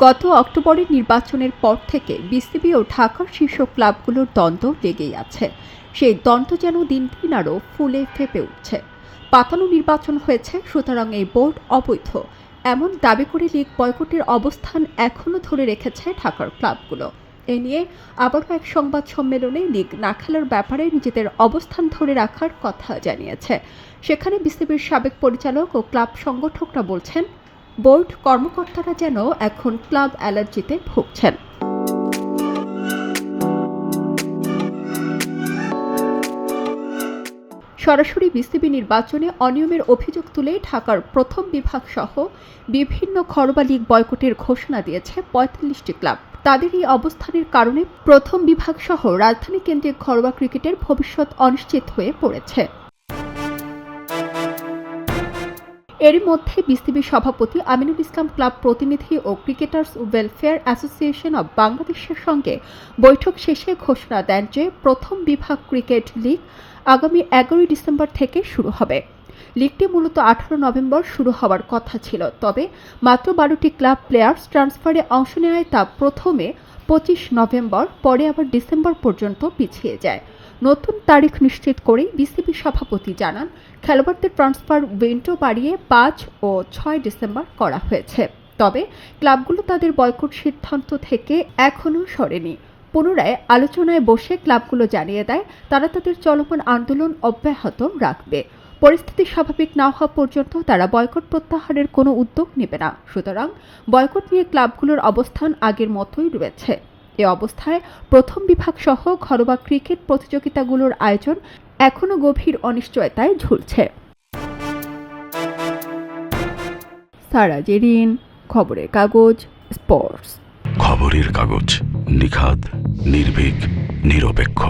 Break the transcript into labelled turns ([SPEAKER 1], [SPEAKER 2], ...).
[SPEAKER 1] গত অক্টোবরের নির্বাচনের পর থেকে বিসিবি ও ঢাকার শীর্ষ ক্লাবগুলোর দ্বন্দ্ব লেগেই আছে। সেই দ্বন্দ্ব যেন দিন দিন আরও ফুলে ফেপে উঠছে। পাতানো নির্বাচন হয়েছে, সুতরাং এই বোর্ড অবৈধ। এমন দাবি করে লীগ বয়কটের অবস্থান এখনও ধরে রেখেছে ঢাকার ক্লাবগুলো। এ নিয়ে আবারও এক সংবাদ সম্মেলনে লীগ না খেলার ব্যাপারে নিজেদের অবস্থান ধরে রাখার কথা জানিয়েছে। সেখানে বিসিবির সাবেক পরিচালক ও ক্লাব সংগঠকরা বলছেন বোর্ড কর্মকর্তারা যেন এখন ক্লাব অ্যালার্জিতে ভুগছেন। সরাসরি বিসিবি নির্বাচনে অনিয়মের অভিযোগ তুলে ঢাকার প্রথম বিভাগ সহ বিভিন্ন ঘরোয়া লীগ বয়কটের ঘোষণা দিয়েছে পঁয়তাল্লিশটি ক্লাব। তাদের এই অবস্থানের কারণে প্রথম বিভাগ সহ রাজধানী কেন্দ্রিক ঘরোয়া ক্রিকেটের ভবিষ্যৎ অনিশ্চিত হয়ে পড়েছে। এরই মধ্যে বিসিবি সভাপতি আমিনুল ইসলাম ক্লাব প্রতিনিধি ও ক্রিকেটার্স ওয়েলফেয়ার অ্যাসোসিয়েশন অব বাংলাদেশের সঙ্গে বৈঠক শেষে ঘোষণা দেন যে প্রথম বিভাগ ক্রিকেট লিগ আগামী এগারোই ডিসেম্বর থেকে শুরু হবে। লিগটি মূলত আঠারো নভেম্বর শুরু হওয়ার কথা ছিল, তবে মাত্র বারোটি ক্লাব প্লেয়ার্স ট্রান্সফারে অংশ নেওয়ায় তা প্রথমে পঁচিশ নভেম্বর, পরে আবার ডিসেম্বর পর্যন্ত পিছিয়ে যায়। নতুন তারিখ নিশ্চিত করেই বিসিবি সভাপতি জানান, খেলোয়াড়দের ট্রান্সফার উইন্ডো বাড়িয়ে পাঁচ ও ছয় ডিসেম্বর করা হয়েছে। তবে ক্লাবগুলো তাদের বয়কট সিদ্ধান্ত থেকে এখনও সরেনি। পুনরায় আলোচনায় বসে ক্লাবগুলো জানিয়ে দেয়, তারা তাদের চলমান আন্দোলন অব্যাহত রাখবে। পরিস্থিতি স্বাভাবিক না হওয়া পর্যন্ত তারা বয়কট প্রত্যাহারের কোনো উদ্যোগ নেবে না। সুতরাং বয়কট নিয়ে ক্লাবগুলোর অবস্থান আগের মতোই রয়েছে। এ অবস্থায় প্রথম বিভাগ সহ ঘরোয়া ক্রিকেট প্রতিযোগিতাগুলোর আয়োজন এখনও গভীর অনিশ্চয়তায় ঝুলছে। সারা জেরিন খবরের কাগজ স্পোর্টস
[SPEAKER 2] খবরের কাগজ, নিখাদ, নির্ভীক, নিরপেক্ষ।